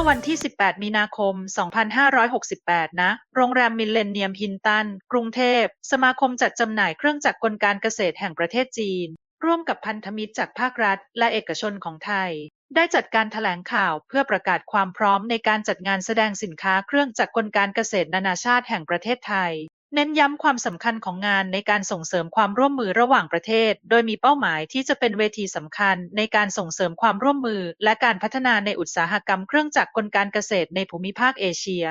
มื่อวันที่ 18 มีนาคม 2568 นะ โรงแรมมิลเลนเนียมฮินตัน กรุงเทพ สมาคมจัดจำหน่ายเครื่องจักรกลการเกษตรแห่งประเทศจีน ร่วมกับพันธมิตรจากภาครัฐ และเอกชนของไทย ได้จัดการแถลงข่าวเพื่อประกาศความพร้อมในการจัดงานแสดงสินค้าเครื่องจักรกลการเกษตรนานาชาติแห่งประเทศไทย เน้นย้ำความสำคัญของงานในการส่งเสริมความร่วมมือระหว่างประเทศ โดยมีเป้าหมายที่จะเป็นเวทีสำคัญในการส่งเสริมความร่วมมือ และการพัฒนาในอุตสาหกรรมเครื่องจักรกลการเกษตรในภูมิภาคเอเชีย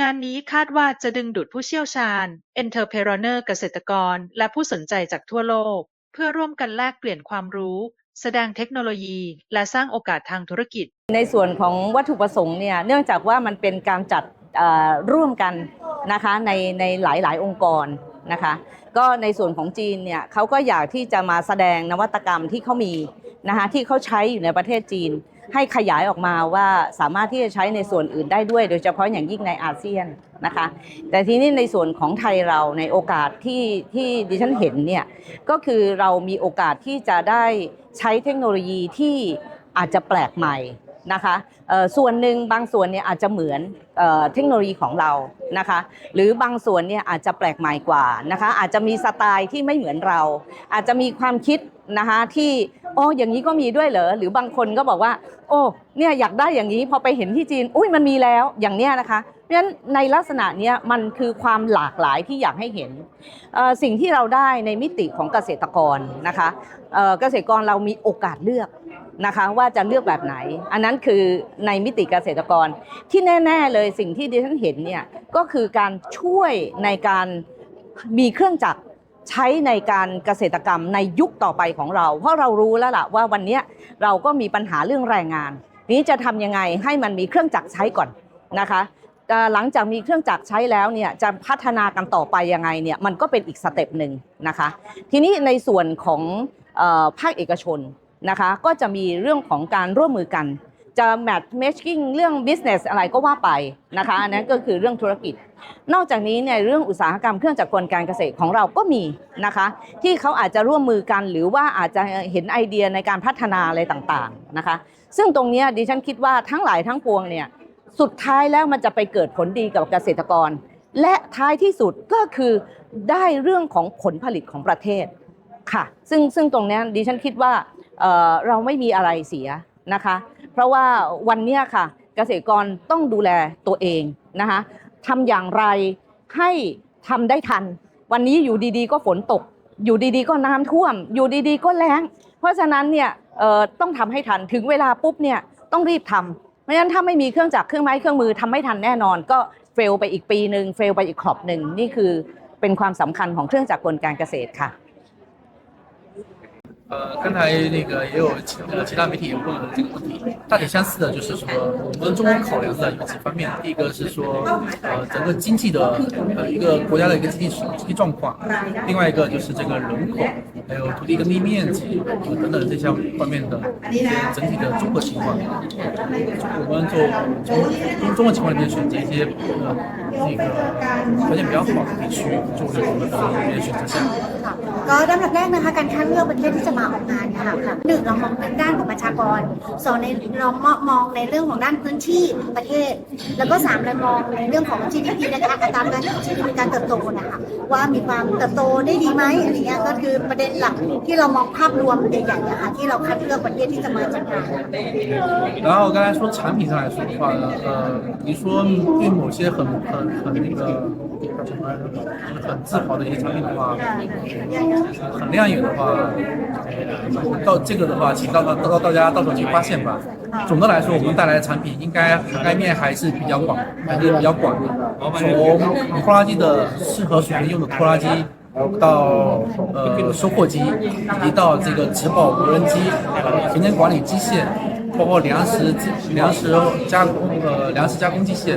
งานนี้คาดว่าจะดึงดูดผู้เชี่ยวชาญ Entrepreneur เกษตรกร และผู้สนใจจากทั่วโลก เพื่อร่วมกันแลกเปลี่ยนความรู้ แสดงเทคโนโลยี และสร้างโอกาสทางธุรกิจ ในส่วนของวัตถุประสงค์เนี่ยเนื่องจากว่ามันเป็นการจัด ร่วมกันนะคะในในหลาย ๆ องค์กรนะคะก็ในส่วนของจีนเนี่ยเขาก็อยากที่จะมาแสดงนวัตกรรมที่เขามีนะคะที่เขาใช้อยู่ในประเทศจีน ให้ขยายออกมาว่าสามารถที่จะใช้ในส่วนอื่นได้ด้วย โดยเฉพาะอย่างยิ่งในอาเซียนนะคะแต่ทีนี้ในส่วนของไทยเราในโอกาสที่ที่ดิฉันเห็นเนี่ยก็คือเรามีโอกาสที่จะได้ใช้เทคโนโลยีที่อาจจะแปลกใหม่ นะคะส่วนหนึ่งบางส่วนเนี่ยอาจจะเหมือนเทคโนโลยีของเรานะคะ หรือบางส่วนเนี่ยอาจจะแปลกใหม่กว่านะคะ อาจจะมีสไตล์ที่ไม่เหมือนเรา อาจจะมีความคิดนะคะที่โอ้อย่างนี้ก็มีด้วยเหรอหรือบางคนก็บอกว่า โอ้เนี่ยอยากได้อย่างนี้พอไปเห็นที่จีน อุ้ยมันมีแล้วอย่างเนี้ยนะคะเพราะฉะนั้นในลักษณะเนี้ยมันคือความหลากหลายที่อยากให้เห็นสิ่งที่เราได้ในมิติของเกษตรกรนะคะเกษตรกรเรามีโอกาสเลือก นะคะว่าจะเลือกแบบไหน อันนั้นคือในมิติเกษตรกร ที่แน่ ๆเลยสิ่งที่ดิฉันเห็นเนี่ยก็คือการช่วยในการมีเครื่องจักรใช้ในการเกษตรกรรมในยุคต่อไปของเรา เพราะเรารู้แล้วล่ะว่าวันนี้เราก็มีปัญหาเรื่องแรงงาน นี้จะทำยังไงให้มันมีเครื่องจักรใช้ก่อนนะคะหลังจากมีเครื่องจักรใช้แล้วเนี่ยจะพัฒนากันต่อไปยังไงเนี่ยมันก็เป็นอีกสเต็ปหนึ่งนะคะ ทีนี้ในส่วนของภาคเอกชน นะคะก็จะมีเรื่องของการร่วมมือกัน จะแมทเมชกิ้งเรื่อง business อะไรก็ว่าไปนะคะอันนั้นก็คือเรื่องธุรกิจ นอกจากนี้ในเรื่องอุตสาหกรรมเครื่องจักรกลการเกษตรของเราก็มีนะคะที่เขาอาจจะร่วมมือกันหรือว่าอาจจะเห็นไอเดียในการพัฒนาอะไรต่างๆนะคะซึ่งตรงนี้ดิฉันคิดว่าทั้งหลายทั้งปวงเนี่ยสุดท้ายแล้วมันจะไปเกิดผลดีกับเกษตรกร และท้ายที่สุดก็คือได้เรื่องของผลผลิตของประเทศค่ะ ซึ่งซึ่งตรงนี้ดิฉันคิดว่า เเราไม่มีอะไรเสียนะคะ เพราะว่าวันเนี้ยค่ะ เกษตรกรต้องดูแลตัวเองนะคะทำอย่างไรให้ทำได้ทัน วันนี้อยู่ดีๆ ก็ฝนตก อยู่ดีๆ ก็น้ำท่วม อยู่ดีๆ ก็แล้ง เพราะฉะนั้นเนี่ยต้องทำให้ทันถึงเวลาปุ๊บเนี่ยต้องรีบทำเพราะฉะนั้นถ้าไม่มีเครื่องจักรเครื่องไม้เครื่องมือทำไม่ทันแน่นอน ก็เฟลไปอีกปีหนึ่งเฟลไปอีกขอบหนึ่งนี่คือเป็นความสำคัญของเครื่องจักรกลการเกษตรค่ะ 呃，刚才那个也有其呃其他媒体也问了这个问题，大体相似的就是说，我们中国考量的有几方面，第一个是说，呃，整个经济的呃一个国家的一个经济经济状况，另外一个就是这个人口，还有土地耕地面积呃等等这些方面的一些整体的综合情况。我们做从综合情况里面选择一些呃那个条件比较好的地区作为我们的一个选择项。 ก็ลำดับแรกนะคะการคัดเลือกประเทศที่จะมาออกงานค่ะหนึ่งเรามองในด้านของประชากรสองในเรามองในเรื่องของด้านพื้นที่ประเทศ แล้วก็สามเรามองในเรื่องของ GDP นะคะอัตราการที่มีการเติบโตนะคะว่ามีความเติบโตได้ดีไหมอะไรเงี้ยก็คือประเด็นหลักที่เรามองภาพรวมใหญ่ๆนะคะที่เราคัดเลือกประเทศที่จะมาจัดงาน 然后刚才说产品上来说的话呢，呃，你说对某些很很很那个 什么，很自豪的一些产品的话，很亮眼的话，到这个的话，请到到到大家到时候去发现吧。总的来说，我们带来的产品应该涵盖面还是比较广，还是比较广的。从拖拉机的适合水田用的拖拉机，到呃收获机，以及到这个植保无人机、田间管理机械，包括粮食粮食加工呃粮食加工机械，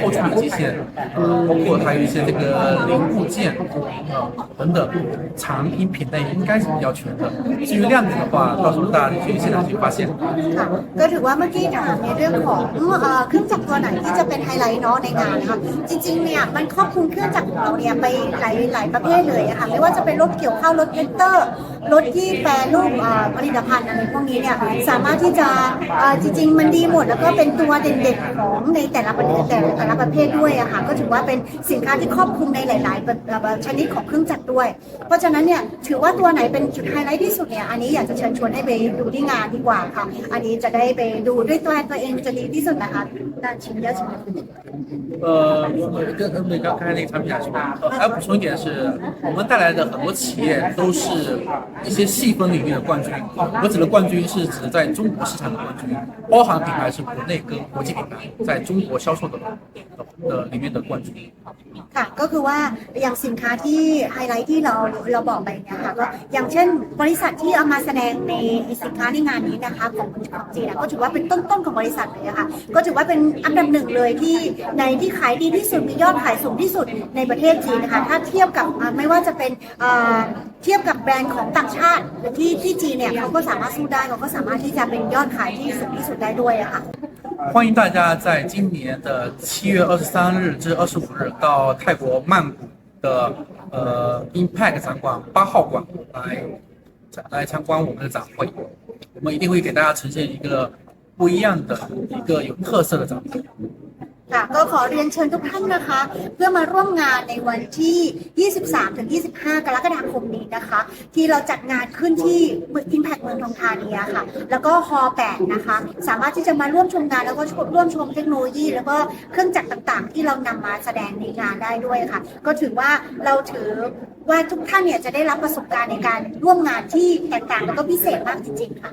后处理机械，呃，包括还有一些这个零部件，呃等等，产品品类应该是比较全的。至于亮点的话，到时候大家去现场去发现。 ค่ะก็ถือว่าเมื่อกี้ถามในเรื่องของเอ่อเครื่องจักรตัวไหนที่จะเป็นไฮไลท์เนาะในงานนะคะจริงๆเนี่ยมันครอบคลุมเครื่องจักรของเราเนี่ยไปหลายหลายประเภทเลยอะค่ะไม่ว่าจะเป็นรถเกี่ยวข้าวรถแท็กเตอร์รถที่แปรรูปเอ่อผลิตภัณฑ์อะไรพวกนี้เนี่ยสามารถที่จะเอ่อจริง ๆ มันดีหมดแล้วก็เป็นตัวเด่นๆของในแต่ละประเภทแต่ละ แต่ละประเภทด้วยอะค่ะก็ถือว่าเป็นสินค้าที่ครอบคลุมในหลายๆประเอ่อชนิดของเครื่องจักรด้วย เพราะฉะนั้นเนี่ยถือว่าตัวไหนเป็นจุดไฮไลท์ที่สุดเนี่ยอันนี้อยากจะเชิญชวนให้ไปดูที่งานดีกว่าค่ะ อันนี้จะได้ไปดูด้วยตัวตัวเองจะดีที่สุดนะคะด้านชิ้นเยอะชิ้น 呃，跟跟那刚刚才那个产品来说，呃还要补充一点是，我们带来的很多企业都是一些细分领域的冠军。我指的冠军是指在中国市场的冠军，包含品牌是国内跟国际品牌在中国销售的 limited ค่ะก็คือว่าอย่างสินค้าที่ไฮไลท์ที่เราเราบอกไปเนี่ยค่ะก็อย่างเช่นบริษัทที่เอามาแสดงในสินค้าในงานนี้นะคะของของจีนนะก็ถือว่าเป็นต้นต้นของบริษัทเลยนะคะก็ถือว่าเป็นอันดับหนึ่งเลยที่ในที่ขายดีที่สุดมียอดขายสูงที่สุดในประเทศจีนนะคะถ้าเทียบกับไม่ว่าจะเป็นเทียบกับแบรนด์ของต่างชาติที่ที่จีนเนี่ยเขาก็สามารถสู้ได้เขาก็สามารถที่จะเป็นยอดขายที่สูงที่สุดได้ด้วยอะค่ะ 欢迎大家在今年的七月二十三日至二十五日到泰国曼谷的呃 Impact 展馆八号馆来来参观我们的展会，我们一定会给大家呈现一个不一样的一个有特色的展会。 ค่ะก็ขอเรียนเชิญทุกท่านนะคะ เพื่อมาร่วมงานในวันที่ 23-25 กรกฎาคมนี้นะคะ ที่เราจัดงานขึ้นที่อิมแพคเมืองทองธานีค่ะ แล้วก็ฮอ8นะคะ สามารถที่จะมาร่วมชมงานแล้วก็ร่วมชมเทคโนโลยี แล้วก็เครื่องจักรต่างๆ ที่เรานำมาแสดงในงานได้ด้วยค่ะ ก็ถือว่าเราถือว่าทุกท่านเนี่ยจะได้รับประสบการณ์ในการร่วมงานที่แตกต่างแล้วก็พิเศษมากจริงๆค่ะ